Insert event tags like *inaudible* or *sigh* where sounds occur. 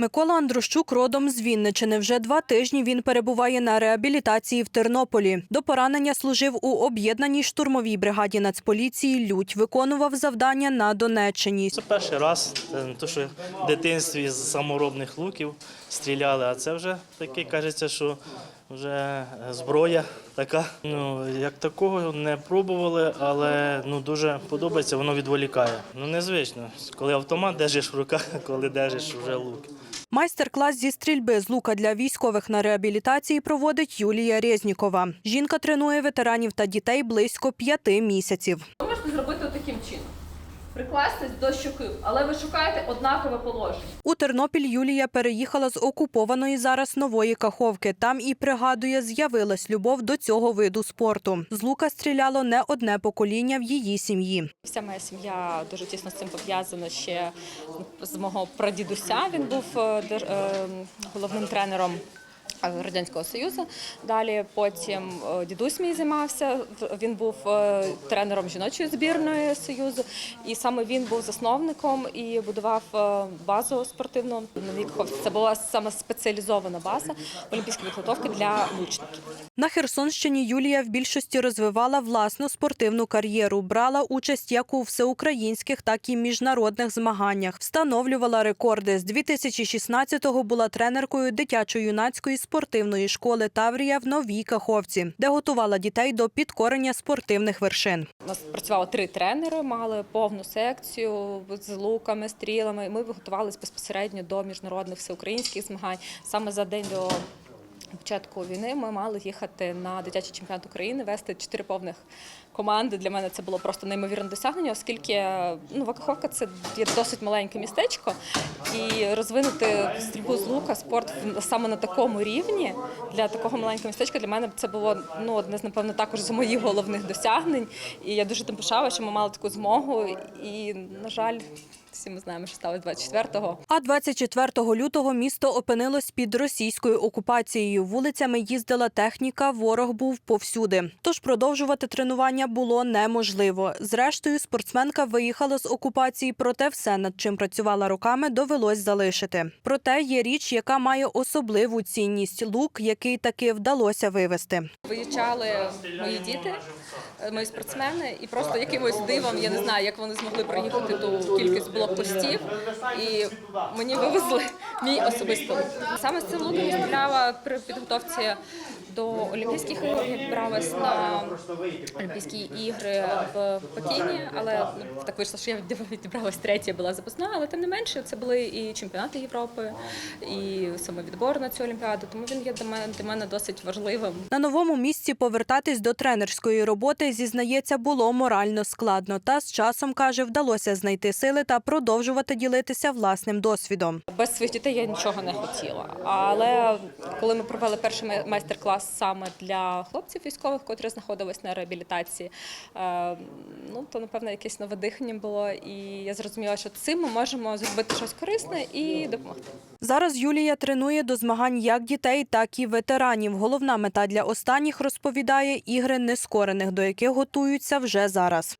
Микола Андрущук родом з Вінничини. Вже два тижні він перебуває на реабілітації в Тернополі. До поранення служив у об'єднаній штурмовій бригаді Нацполіції Лють. Виконував завдання на Донеччині. Це перший раз, не то, що в дитинстві з саморобних луків стріляли, а це вже таке, кажеться, що вже зброя така. Ну, як такого не пробували, але ну, дуже подобається, воно відволікає. Ну, незвично, коли автомат держиш в руках, *laughs* коли держиш вже лук. Майстер-клас зі стрільби з лука для військових на реабілітації проводить Юлія Резнікова. Жінка тренує ветеранів та дітей близько п'яти місяців. Ви можете зробити таким чином. Прикластись до щоки, але ви шукаєте однакове положення. У Тернопіль Юлія переїхала з окупованої зараз нової Каховки. Там і пригадує, з'явилась любов до цього виду спорту. З лука стріляло не одне покоління в її сім'ї. Вся моя сім'я дуже тісно з цим пов'язана ще з мого прадідуся. Він був е, е, головним тренером. Е, Радянського Союзу. Далі потім е, дідусь мій займався. Він був е, тренером жіночої збірної Союзу, і саме він був засновником і будував базу спортивну Це була саме спеціалізована база олімпійської підготовки для лучників. На Херсонщині Юлія в більшості розвивала власну спортивну кар'єру. Брала участь як у всеукраїнських, так і міжнародних змаганнях. Встановлювала рекорди. З 2016-го була тренеркою дитячо-юнацької спортивної школи Таврія в Новій Каховці, де готувала дітей до підкорення спортивних вершин. У нас працювало три тренери, мали повну секцію з луками, стрілами. Ми готувалися безпосередньо до міжнародних всеукраїнських змагань. Саме за день до початку війни ми мали їхати на дитячий чемпіонат України, вести чотири повних команди. Для мене це було просто неймовірне досягнення, оскільки ну, Вакаховка це є досить маленьке містечко, і розвинути стрільбу з лука, спорт саме на такому рівні для такого маленького містечка для мене це було ну одне з напевно також з моїх головних досягнень. І я дуже тим пишала, що ми мали таку змогу. І на жаль, всі ми знаємо, що сталося 24-го. А 24 лютого місто опинилось під російською окупацією. Вулицями їздила техніка, ворог був повсюди. Тож продовжувати тренування було неможливо. Зрештою, спортсменка виїхала з окупації, проте все, над чим працювала роками, довелось залишити. Проте є річ, яка має особливу цінність лук, який таки вдалося вивезти. Виїжджали мої діти, е, мої спортсмени, і просто якимось дивом, я не знаю, як вони змогли проїхати ту кількість блокпостів, і мені вивезли мій особистий лук. Саме з цим луком я стріляла при підготовці до Олімпійських ігор. Я відбиралась на Олімпійські ігри в Пекіні, але ну, так вийшло, що я відібралась третя, була запасна, але тим не менше це були і чемпіонати Європи, і саме відбор на цю олімпіаду. Тому він є для мене для мене досить важливим. На новому місці повертатись до тренерської роботи, зізнається, було морально складно. Та з часом, каже, вдалося знайти сили та продовжувати ділитися власним досвідом. Без своїх дітей я нічого не хотіла. Але коли ми провели перший майстер-клас саме для хлопців військових, котрі знаходились на реабілітації, е, ну то напевно якесь нове дихання було. І я зрозуміла, що цим ми можемо зробити щось корисне і допомогти. Зараз Юлія тренує до змагань як дітей, так і ветеранів. Головна мета для останніх розповідає ігри нескорених, до яких готуються вже зараз.